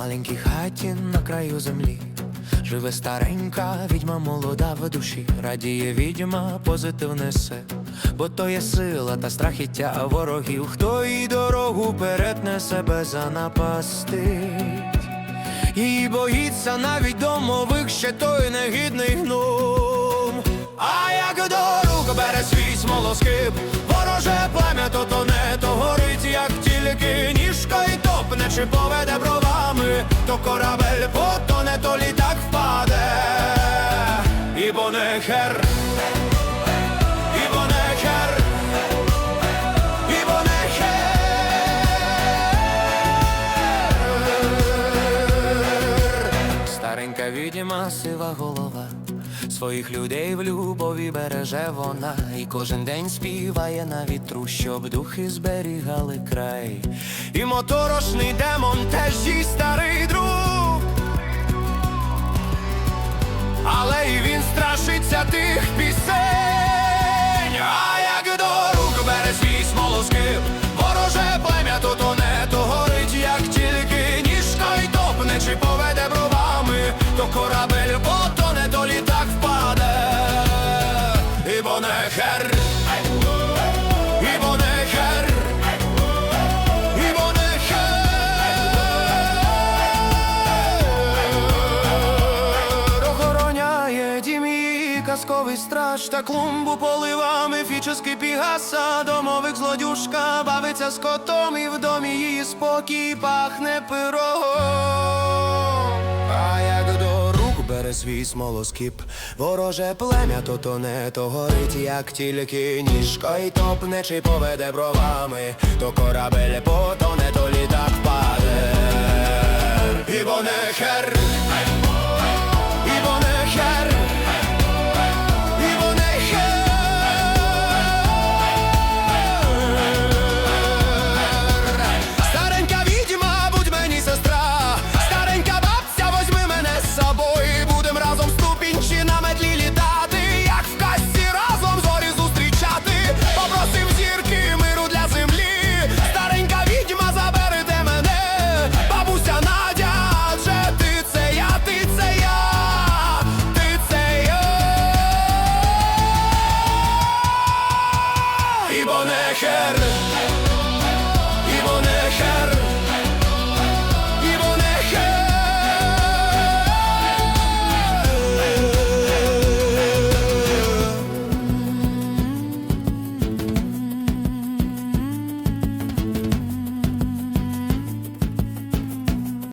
маленькій хаті на краю землі. Живе старенька відьма молода в душі, радіє відьма, позитив несе, бо то є сила та страхіття ворогів, хто їй дорогу перетне себе занапастить. Її боїться навіть домових, ще той негідний гном. А як до рук бере свій смолоскип, вороже плем'я то тоне, то горить, як тільки ніжка й топне, чи поведе бровами, то корабель потоне, то літак впаде. І бонехер, і і. Старенька відьма, сива голова. Своїх людей в любові береже вона, і кожен день співає на вітру, щоб духи зберігали край. І моторошний демон теж їй старий корабель потоне, то літак впаде. І бонехер, і бонехер, і бонехер охороняє дім казковий страж та клумбу полива міфічний пігаса, домовик злодюшка. Бавиться з котом і в домі її спокій пахне пирогом. А як бере свій смолоскип, вороже плем'я то тоне, то горить, як тільки ніжка й топне, чи поведе бровами, то корабель потоне, то літак паде. І бонехер, quer